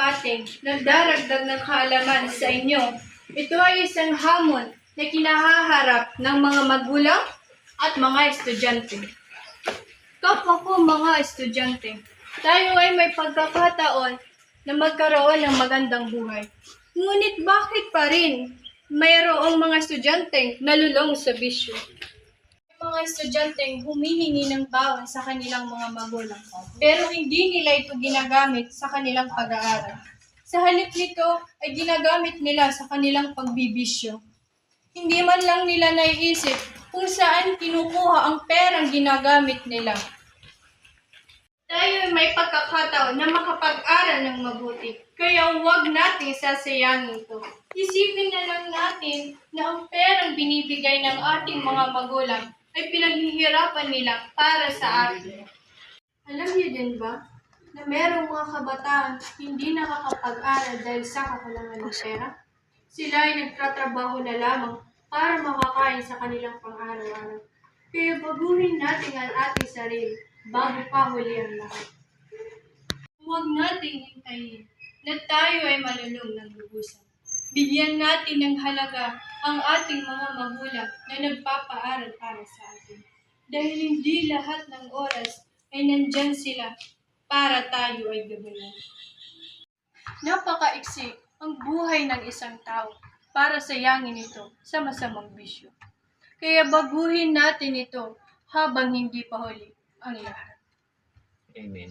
talumpati nagdaragdag ng kaalaman sa inyo. Ito ay isang hamon na kinahaharap ng mga magulang at mga estudyante. Kapwa ko mga estudyante, tayo ay may pagkakataon na magkaroon ng magandang buhay. Ngunit bakit pa rin mayroong mga estudyante nalulong sa bisyo? Mga estudyante humihingi ng baon sa kanilang mga magulang, pero hindi nila ito ginagamit sa kanilang pag-aaral. Sa halip nito ay ginagamit nila sa kanilang pagbibisyo. Hindi man lang nila naiisip kung saan kinukuha ang perang ginagamit nila. Tayo ay may pagkakataon na makapag-aral ng mabuti, kaya huwag natin sasayangin ito. Isipin na lang natin na ang perang binibigay ng ating mga magulang ay pinaghihirapan nila para sa atin. Alam niyo din ba na merong mga kabataan hindi nakakapag-aral dahil sa kakulangan ng pera? Sila ay nagtatrabaho na lamang para makakain sa kanilang pang-araw-araw. Kaya baguhin natin ang ating sarili bago pa huli ang lahat. Huwag nating hintayin na tayo ay malulong ng lubusan. Bigyan natin ng halaga ang ating mga magulang na nagpapaaral para sa atin. Dahil hindi lahat ng oras ay nandyan sila para tayo ay gabayan. Napakaiksi ang buhay ng isang tao para sayangin ito sa masamang bisyo. Kaya baguhin natin ito habang hindi pa huli ang lahat. Amen.